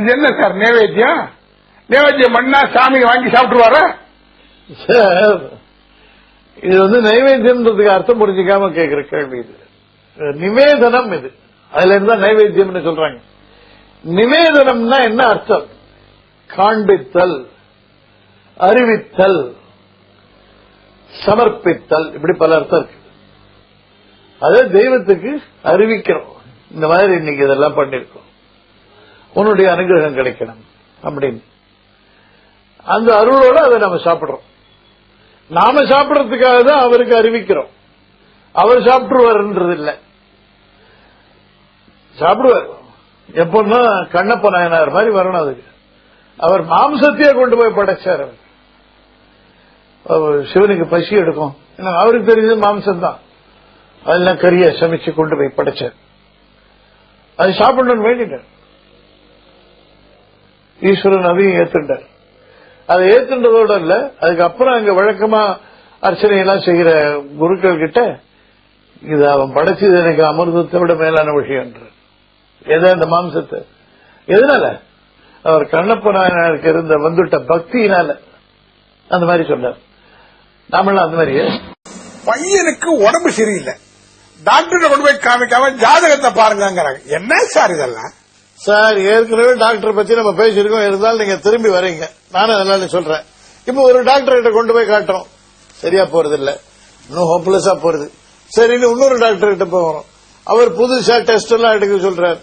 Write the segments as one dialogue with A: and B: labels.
A: இது என்ன சார் நைவேத்தியம்? நைவேத்தியம் பண்ணா சாமி வாங்கி சாப்பிட்டுருவாரா?
B: சார் இது வந்து நைவேத்தியம்ன்றதுக்கு அர்த்தம் புரிஞ்சுக்காம கேட்கிற கேள்வி இது. நிவேதனம் இது. அதுல இருந்தா நைவேத்தியம்னு சொல்றாங்க. நிவேதனம்னா என்ன அர்த்தம்? காண்பித்தல் அறிவித்தல் சமர்ப்பித்தல் இப்படி பல அர்த்தம் இருக்கு. அதை தெய்வத்துக்கு அறிவிக்கிறோம். இந்த மாதிரி இன்னைக்கு இதெல்லாம் பண்ணிருக்கோம். உன்னுடைய அனுகிரகம் கிடைக்கணும். அப்படின்னு. அந்த அருளோட அதை நம்ம சாப்பிடுறோம். நாம சாப்பிடறதுக்காக தான் அவருக்கு அறிவிக்கிறோம். அவர் சாப்பிட்டுருவாருன்றது இல்ல சாப்பிடுவார். எப்பன்னா கண்ணப்ப நாயனார் மாதிரி வரணும் அதுக்கு. அவர் மாம்சத்தையே கொண்டு போய் படைச்சார் அவர். சிவனுக்கு பசி எடுக்கும். ஏன்னா அவருக்கு தெரிஞ்சது மாம்சம் தான் அதெல்லாம் கறிய சமைச்சு கொண்டு போய் படைச்சார். அது சாப்பிடணும்னு வேண்டிட்டார் ஈஸ்வரன் அதையும் ஏத்துட்டார். அதை ஏத்துன்றதோட இல்ல அதுக்கப்புறம் அங்க வழக்கமா அர்ச்சனை எல்லாம் செய்கிற குருக்கள் கிட்ட இது அவன் படைச்சது எனக்கு அமிர்தத்தை விட மேலான விஷயம் எதை அந்த மாம்சத்தை? எதனால? அவர் கண்ணப்ப நாயனருக்கு இருந்த வந்துட்ட பக்தியினால. அந்த மாதிரி சொன்னார். நாமெல்லாம் அந்த மாதிரியே.
A: பையனுக்கு உடம்பு சரியில்லை. டாக்டர் கொண்டு போய் காமிக்காம ஜாதகத்தை பாருங்கங்கிறாங்க. என்ன சார் இதெல்லாம்?
B: சார் ஏற்கனவே டாக்டர் பத்தி நம்ம பேசியிருக்கோம். இருந்தாலும் நீங்க திரும்பி வரீங்க. நானும் அதனால சொல்றேன். இப்ப ஒரு டாக்டர் கிட்ட கொண்டு போய் காட்டுறோம். சரியா போறது இல்ல இன்னும் ஹோப்லெஸ்ஸா போறது. சரின்னு இன்னொரு டாக்டர் கிட்ட போகிறோம் அவர் புதுசா டெஸ்ட் எல்லாம் எடுக்க சொல்றாரு.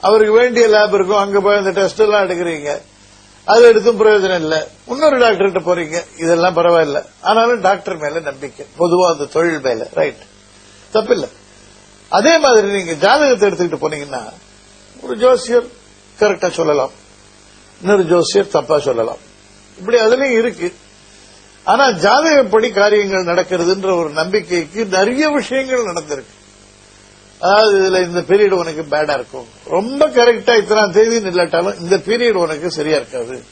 B: அவருக்கு வேண்டிய லேப் இருக்கும். அங்க போய் அந்த டெஸ்ட் எல்லாம் எடுக்கிறீங்க. அது எடுத்தும் பிரயோஜனம் இல்ல. இன்னொரு டாக்டர் கிட்ட போறீங்க. இதெல்லாம் பரவாயில்ல. ஆனாலும் டாக்டர் மேல நம்பிக்கை. பொதுவா அந்த தொழில் மேல. ரைட் தப்பில்லை. அதே மாதிரி நீங்க ஜாதகத்தை எடுத்துக்கிட்டு போனீங்கன்னா ஒரு ஜோசியர் கரெக்டா சொல்லலாம். இன்னொரு ஜோசியர் தப்பா சொல்லலாம். இப்படி அதுலயும் இருக்கு. ஆனா ஜாதகப்படி காரியங்கள் நடக்கிறதுன்ற ஒரு நம்பிக்கைக்கு நிறைய விஷயங்கள் நடந்திருக்கு. அதாவது இதுல இந்த பீரியட் உனக்கு பேடா இருக்கும். ரொம்ப கரெக்டா இத்தனாம் தேதி இல்லாட்டாலும் இந்த பீரியட் உனக்கு சரியா இருக்காது.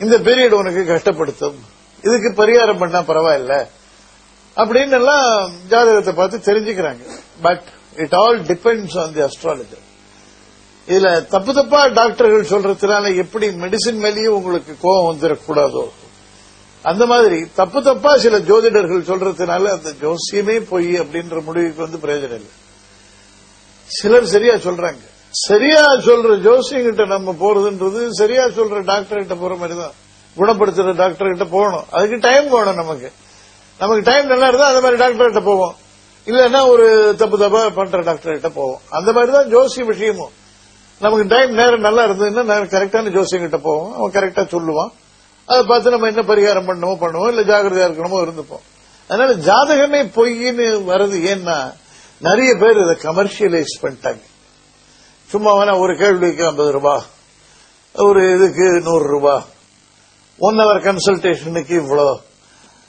B: இந்த பீரியட் உனக்கு கஷ்டப்படுத்தும். இதுக்கு பரிகாரம் பண்ணா பரவாயில்ல. அப்படின்னு எல்லாம் ஜாதகத்தை பார்த்து தெரிஞ்சுக்கிறாங்க. But it all depends on the astrologer இதுல தப்பு தப்பா டாக்டர்கள் சொல்றதுனால எப்படி மெடிசின் மேலேயும் உங்களுக்கு கோபம் வந்துடக்கூடாதோ அந்த மாதிரி தப்பு தப்பா சில ஜோதிடர்கள் சொல்றதுனால அந்த ஜோசியமே பொய் அப்படின்ற முடிவுக்கு வந்து பிரயோஜனம் இல்லை. சிலர் சரியா சொல்றாங்க. சரியா சொல்ற ஜோசியங்கிட்ட நம்ம போறதுன்றது சரியா சொல்ற டாக்டர் கிட்ட போற மாதிரி தான் குணப்படுத்துற டாக்டர் கிட்ட போகணும். அதுக்கு டைம் வேணும் நமக்கு. நமக்கு டைம் நல்லா இருந்தா அந்த மாதிரி டாக்டர் கிட்ட போவோம். இல்லன்னா ஒரு தப்பு தப்பா பண்ற டாக்டர் கிட்ட போவோம். அந்த மாதிரி தான் ஜோசிய விஷயமும். நமக்கு டைம் நேரம் நல்லா இருந்ததுன்னா நான் கரெக்டான ஜோசியங்கிட்ட போவோம். அவன் கரெக்டா சொல்லுவான். அதை பார்த்து நம்ம என்ன பரிகாரம் பண்ணணுமோ பண்ணுவோம். இல்ல ஜாகிரதையா இருக்கணுமோ இருந்துப்போம். அதனால ஜாதகமே பொய்ன்னு வருது ஏன்னா நிறைய பேர் இதை கமர்ஷியலைஸ் பண்ணிட்டாங்க. சும்மா வேணா ஒரு கேள்விக்கு ஐம்பது ரூபா. ஒரு இதுக்கு நூறு ரூபா. ஒன் ஹவர் கன்சல்டேஷனுக்கு இவ்வளோ.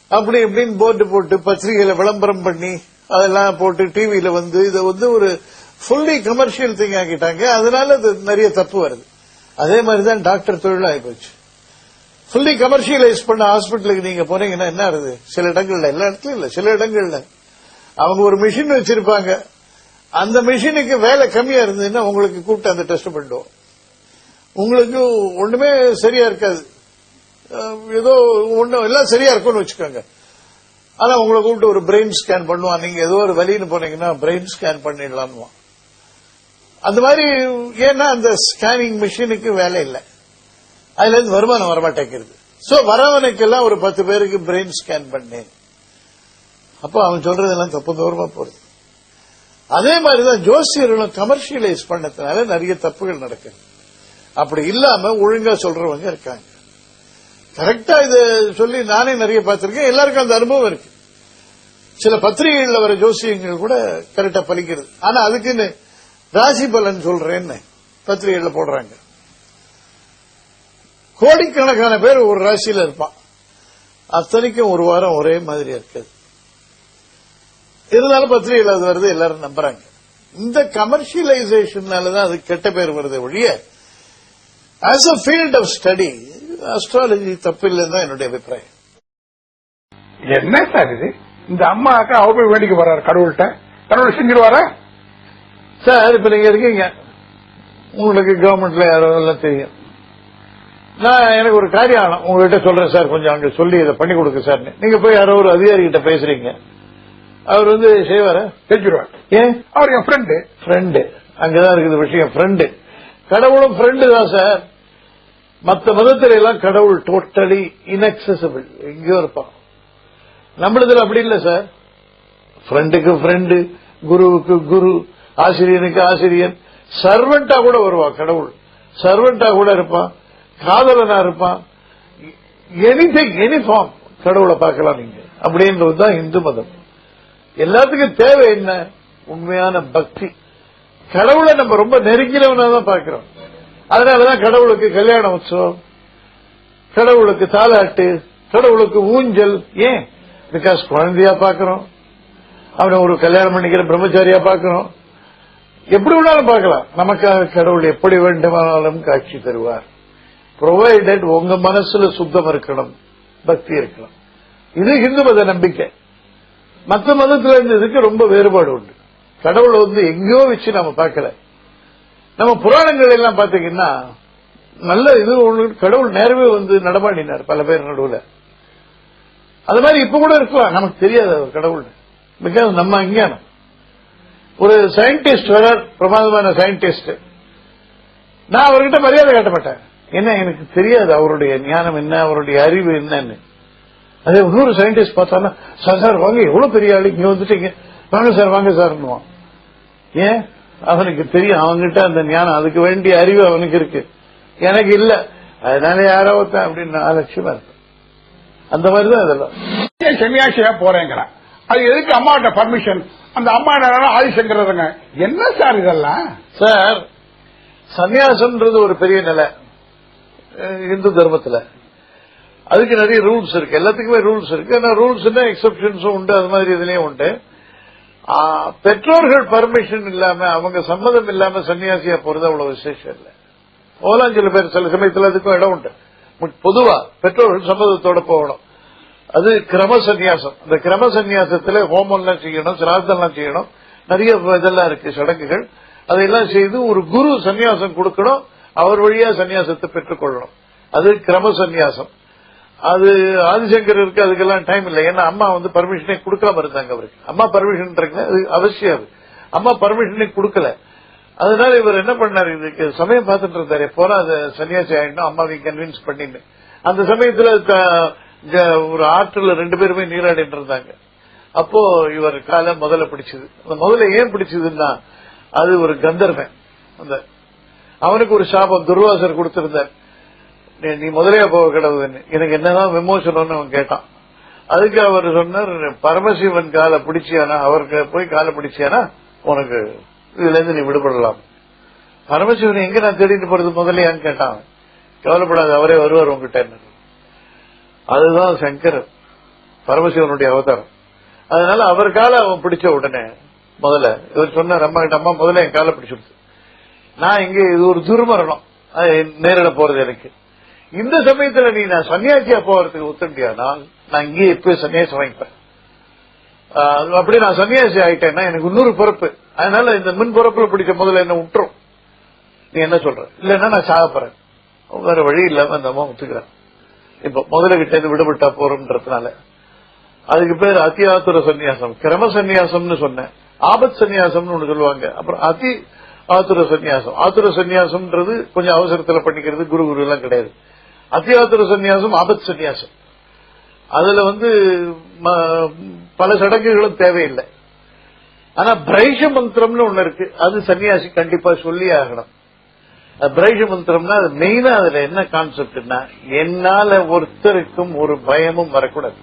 B: அப்படி இப்படின்னு போர்டு போட்டு பத்திரிகையில விளம்பரம் பண்ணி அதெல்லாம் போட்டு டிவியில வந்து இதை வந்து ஒரு ஃபுல்லி கமர்ஷியல் திங் ஆக்கிட்டாங்க. அதனால அது நிறைய தப்பு வருது. அதே மாதிரி தான் டாக்டர் தொழில் ஆகிப்போச்சு ஃபுல்லி கமர்ஷியலைஸ் பண்ண ஹாஸ்பிட்டலுக்கு நீங்க போனீங்கன்னா என்ன ஆகுது? சில இடங்கள்ல எல்லா இடத்துலயும் இல்ல சில இடங்கள்ல. அவங்க ஒரு மிஷின் வச்சிருப்பாங்க. அந்த மிஷினுக்கு வேலை கம்மியா இருந்ததுன்னா உங்களுக்கு கூப்பிட்டு அந்த டெஸ்ட் பண்ணுவோம் உங்களுக்கு ஒண்ணுமே சரியா இருக்காது. ஏதோ ஒன்றும் எல்லாம் சரியா இருக்கும்னு வச்சுக்கோங்க. ஆனா உங்களை கூப்பிட்டு ஒரு பிரெயின் ஸ்கேன் பண்ணுவான். நீங்க ஏதோ ஒரு வழின்னு போனீங்கன்னா பிரெயின் ஸ்கேன் பண்ணிடலான்னுவான் அந்த மாதிரி ஏன்னா அந்த ஸ்கேனிங் மிஷினுக்கு வேலை இல்லை. அதுல இருந்து வருமானம் வரமாட்டேங்கிறது சோ வரவனுக்கெல்லாம் ஒரு பத்து பேருக்கு பிரெயின் ஸ்கேன் பண்ணேன். அப்போ அவன் சொல்றதெல்லாம் தப்பு தூரமா போறது அதே மாதிரிதான் ஜோசியர்களும் கமர்ஷியலைஸ் பண்ணதுனால நிறைய தப்புகள் நடக்குது. அப்படி இல்லாம ஒழுங்கா சொல்றவங்க இருக்காங்க. கரெக்டா இது சொல்லி நானே நிறைய பார்த்திருக்கேன். எல்லாருக்கும் அந்த அனுபவம் இருக்கு. சில பத்திரிகைகள்ல வர ஜோசியங்கள் கூட கரெக்டா பலிக்கிறது. ஆனா அதுக்குன்னு ராசி பலன் சொல்றேன்னு பத்திரிகையில் போடுறாங்க. கோடிக்கணக்கான பேர் ஒரு ராசியில இருப்பான். அத்தனைக்கும் ஒரு வாரம் ஒரே மாதிரி இருக்காது. இருந்தாலும் பத்திரிகையில் அது வருது எல்லாரும் நம்புறாங்க. இந்த கமர்ஷியலைசேஷன்னால தான் அது கெட்ட பேர் வருது ஒழிய as a field of study astrology தப்பில்லைன்னு தான் என்னுடைய அபிப்பிராயம்.
A: என்ன சார் இது? இந்த அம்மா அக்கா அவ போய் வேண்டிக்க போறாரு கடவுள்கிட்ட. கடவுள் செஞ்சிருவாரா?
B: சார் இப்ப நீங்க இருக்கீங்க. உங்களுக்கு கவர்மெண்ட்ல யாரோ எல்லாம் தெரியும். நான் எனக்கு ஒரு காரியம் ஆகணும் உங்ககிட்ட சொல்றேன் சார் கொஞ்சம் அங்க சொல்லி இதை பண்ணி கொடுக்க சார். நீங்க போய் யாரோ ஒரு அதிகாரி கிட்ட பேசுறீங்க. அவர் வந்து செய்வாரா?
A: செஞ்சிருவார்
B: ஏன்?
A: அவர் என் ஃப்ரெண்டு
B: ஃப்ரெண்டு அங்கதான் இருக்குது விஷயம் ஃப்ரெண்டு கடவுளும் ஃப்ரெண்டு தான் சார். மத்த மதத்தில எல்லாம் கடவுள் டோட்டலி இன்அக்சசிபிள் எங்கேயோ இருப்பான். நம்மளதுல அப்படி இல்ல சார். ஃப்ரெண்டுக்கு ஃப்ரெண்டு குருவுக்கு குரு ஆசிரியனுக்கு ஆசிரியன். சர்வெண்டா கூட வருவான் கடவுள். சர்வெண்டா கூட இருப்பான். காதலனா இருப்பான். எனிதிங் எனி ஃபார்ம் கடவுளை பார்க்கலாம் நீங்க அப்படின்றதுதான் இந்து மதம். எல்லாத்துக்கும் தேவை என்ன? உண்மையான பக்தி. கடவுளை நம்ம ரொம்ப நெருங்கினவனா தான் பார்க்கிறோம். அதனாலதான் கடவுளுக்கு கல்யாண உற்சவம் கடவுளுக்கு தாலாட்டு கடவுளுக்கு ஊஞ்சல். ஏன்? பிகாஸ் குழந்தையா பார்க்கிறோம். அவனை ஒரு கல்யாணம் பண்ணிக்கிற பிரம்மச்சாரியா பார்க்கிறோம். எப்படி வேணாலும் பார்க்கலாம். நமக்காக கடவுள் எப்படி வேண்டுமானாலும் காட்சி தருவார். ப்ரொவைடட் உங்க மனசுல சுத்தம் இருக்கணும் பக்தி இருக்கணும். இது இந்து மத நம்பிக்கை. மற்ற மதத்துல இருந்து இதுக்கு ரொம்ப வேறுபாடு உண்டு. கடவுளை வந்து எங்கேயோ வச்சு நம்ம பார்க்கல. நம்ம புராணங்கள் எல்லாம் பாத்தீங்கன்னா நல்ல இது ஒண்ணு கடவுள் நேரவே வந்து நடமாடினார் பல பேர் நடுவுல. அது மாதிரி இப்ப கூட இருக்கலாம். நமக்கு தெரியாது அவர் கடவுள் பிகாஸ் நம்ம அஞ்ஞானம். ஒரு சயின்டிஸ்ட் வரார் பிரமாதமான சயின்டிஸ்ட் நான் அவர்கிட்ட மரியாதை காட்ட மாட்டேன். என்ன எனக்கு தெரியாது அவருடைய ஞானம் என்ன அவருடைய அறிவு என்னன்னு. அதே இன்னொரு சயின்டிஸ்ட் பார்த்தானா சார் சார் வாங்க எவ்வளவு பெரிய ஆளு? இங்க வந்துட்டீங்க. வாங்க சார் வாங்க சார்னுவான் ஏன்? அவனுக்கு தெரியும் அவன்கிட்ட அந்த ஞானம் அதுக்கு வேண்டிய அறிவு அவனுக்கு இருக்கு. எனக்கு இல்ல. அதனால யாராவது அப்படின்னு அலட்சியமா இருக்கும் அந்த மாதிரிதான் இதெல்லாம்.
A: சன்னியாசியா போறேங்கிறான். அது எதுக்கு அம்மாட்ட பர்மிஷன் அந்த அம்மா என்ன ஆதிசங்கரங்க என்ன சார் இதெல்லாம்?
B: சார் சந்நியாசம்ன்றது ஒரு பெரிய நிலை. இந்து தர்மத்துல. அதுக்கு நிறைய ரூல்ஸ் இருக்கு. எல்லாத்துக்குமே ரூல்ஸ் இருக்கு. ஆனா ரூல்ஸ் எக்ஸப்ஷன்ஸும் உண்டு. அது மாதிரி இதுலயும் உண்டு. பெற்றோர்கள் பர்மிஷன் இல்லாம அவங்க சம்மதம் இல்லாம சன்னியாசியா போறது அவ்வளவு விசேஷம் இல்லை. போலாம் சில பேர் சில சமயத்தில் அதுக்கும் இடம் உண்டு. பொதுவா பெற்றோர்கள் சம்மதத்தோட போகணும். அது கிரம சன்னியாசம் இந்த கிரம சந்நியாசத்துல ஹோமம்லாம் செய்யணும் சிராதம்லாம் செய்யணும். நிறைய இதெல்லாம் இருக்கு சடங்குகள். அதையெல்லாம் செய்து ஒரு குரு சந்நியாசம் கொடுக்கணும். அவர் வழியா சந்நியாசத்தை பெற்றுக்கொள்ளணும். அது கிரம சன்னியாசம் அது ஆதிசங்கருக்கு அதுக்கெல்லாம் டைம் இல்லை. ஏன்னா அம்மா வந்து பர்மிஷனே கொடுக்காம இருந்தாங்க அவருக்கு. அம்மா பர்மிஷன் அது அவசியம் அது. அம்மா பர்மிஷனே கொடுக்கல. அதனால இவர் என்ன பண்ணாரு? இதுக்கு சமயம் பார்த்துட்டு இருந்தாரு. போனா அது சன்னியாசி ஆயிடணும் அம்மாவையும் கன்வின்ஸ் பண்ணின்னு. அந்த சமயத்துல இங்க ஒரு ஆற்றுல ரெண்டு பேருமே நீராடிட்டு இருந்தாங்க. அப்போ இவர் காலை முதல்ல பிடிச்சது. அந்த முதல்ல ஏன் பிடிச்சதுன்னா அது ஒரு கந்தர்வன். அந்த அவனுக்கு ஒரு சாபம். துர்வாசர் கொடுத்திருந்தார். நீ- நீ முதலையா போக கிடவுதுன்னு எனக்கு என்னதான் விமோசனம்னு அவன் கேட்டான். அதுக்கு அவர் சொன்னார் பரமசிவன் காலை பிடிச்சியானா? அவருக்கு போய் காலை பிடிச்சியானா? உனக்கு இதுல இருந்து நீ விடுபடலாம். பரமசிவன் எங்க நான் தேடிட்டு போறது முதலையான்னு கேட்டான். கவலைப்படாது அவரே வருவார் உங்ககிட்ட அதுதான் சங்கர் பரமசிவனுடைய அவதாரம். அதனால அவர் காலை அவன் பிடிச்ச உடனே முதல்ல இவர் சொன்னார் அம்மா கிட்ட அம்மா முதல்ல என் காலை பிடிச்சிருச்சு நான் இங்க இது ஒரு துர்மரணம். அது நேரிட போறது எனக்கு. இந்த சமயத்துல நீ நான் சன்னியாசியா போறதுக்கு ஒத்துண்டியானால் நான் இங்கேயே இப்ப சன்னியாசி வாங்கிப்பேன். அப்படி நான் சன்னியாசி ஆயிட்டேன்னா எனக்கு இன்னொரு பொறுப்பு. அதனால இந்த மின் பொறுப்புல பிடிச்ச முதல்ல என்ன விட்டுரும். நீ என்ன சொல்ற? இல்லன்னா நான் சாகப்படுறேன் வேற வழி இல்லாம அந்த அம்மா ஒத்துக்கிறேன். இப்ப முதல்ல கிட்ட இருந்து விடுபட்டா போறோம்ன்றதுனால. அதுக்கு பேர் அதி ஆத்துர சந்நியாசம். கிரம சந்நியாசம்னு சொன்னேன். ஆபத் சந்நியாசம்னு ஒண்ணு சொல்லுவாங்க. அப்புறம் அதி ஆத்துர சந்நியாசம். ஆத்துர சந்நியாசம்ன்றது கொஞ்சம் அவசரத்துல பண்ணிக்கிறது குரு குரு எல்லாம் கிடையாது. அதி ஆத்துர சந்நியாசம் ஆபத் சன்னியாசம் அதுல வந்து ம- பல சடங்குகளும் தேவையில்லை. ஆனா பிரைஷ மந்திரம்னு ஒண்ணு இருக்கு. அது சன்னியாசி கண்டிப்பா சொல்லி ஆகணும். பிரைஷ மந்திரம்னா அது மெயினா அதுல என்ன கான்செப்ட்னா என்னால ஒருத்தருக்கும் ஒரு பயமும் வரக்கூடாது.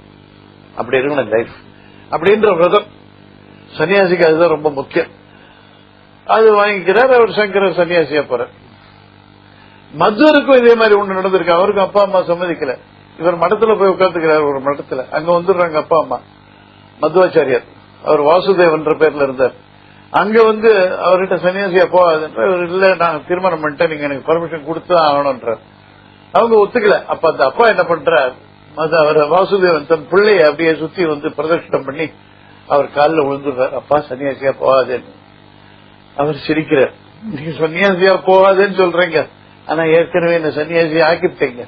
B: அப்படி இருக்கணும் லைஃப் அப்படின்ற விரதம். சன்னியாசிக்கு அதுதான் ரொம்ப முக்கியம். அது வாங்கிக்கிறார் அவர் சங்கர சன்னியாசியா போறார். மதுவருக்கும் இதே மாதிரி ஒண்ணு நடந்திருக்கு. அவருக்கும் அப்பா அம்மா சம்மதிக்கல. இவர் மடத்துல போய் உட்காந்துக்கிறார் ஒரு மடத்துல. அங்க வந்துடுறாங்க அப்பா அம்மா. மதுவாச்சாரியார். அவர் வாசுதேவன்ற பேர்ல இருந்தார். அங்க வந்து அவர்கிட்ட சன்னியாசியா போகாதுன்ற இல்ல நான் திருமணம் பண்ணிட்டேன் நீங்க எனக்கு பர்மிஷன் கொடுத்துதான் ஆகணும்ன்றார். அவங்க ஒத்துக்கல. அப்ப அந்த அப்பா என்ன பண்றார்? அவர் வாசுதேவன் தன் பிள்ளைய அப்படியே சுத்தி வந்து பிரதட்சணம் பண்ணி அவர் காலில் விழுந்துடுறார். அப்பா சன்னியாசியா போகாதேன்னு. அவர் சிரிக்கிறார். நீங்க சன்னியாசியா போகாதேன்னு சொல்றீங்க. ஆனா ஏற்கனவே என்ன சன்னியாசி ஆக்கிட்டீங்க.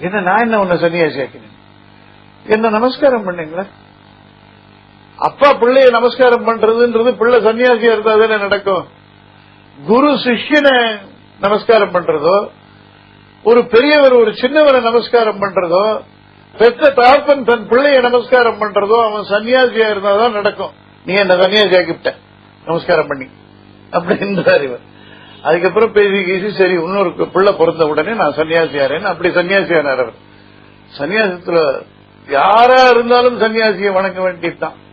B: என்ன நான் என்ன உன்னை சன்னியாசி ஆக்கினேன்? என்ன நமஸ்காரம் பண்ணீங்களா? அப்பா பிள்ளைய நமஸ்காரம் பண்றதுன்றது பிள்ளை சன்னியாசியா இருந்தா தானே நடக்கும். குரு சிஷ்யனை நமஸ்காரம் பண்றதோ ஒரு பெரியவர் ஒரு சின்னவரை நமஸ்காரம் பண்றதோ பெற்ற தாப்பன் தன் பிள்ளைய நமஸ்காரம் பண்றதோ அவன் சன்னியாசியா இருந்தாதான் நடக்கும். நீ என்ன சன்னியாசி ஆக்கிவிட்ட நமஸ்காரம் பண்ணி. அப்படின்றார் இவர். அதுக்கப்புறம் பேசி கீசி சரி இன்னொரு பிள்ளை பிறந்த உடனே நான் சன்னியாசியாரேன் அப்படி சன்னியாசியானார் அவர். சன்னியாசத்துல யாரா இருந்தாலும் சன்னியாசியை வணங்க வேண்டியதுதான்.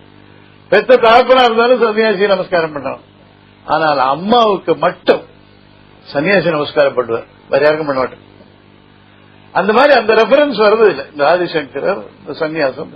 B: பெத்த தகப்பனா இருந்தாலும் சன்னியாசி நமஸ்காரம் பண்ணணும். ஆனால் அம்மாவுக்கு மட்டும் சன்னியாசி நமஸ்காரம் பண்ணுவார். வேற யாருக்கும் பண்ண மாட்டேன் அந்த மாதிரி அந்த ரெஃபரன்ஸ் வர்றது இல்லை இந்த ஆதிசங்கரர் இந்த சன்னியாசம்.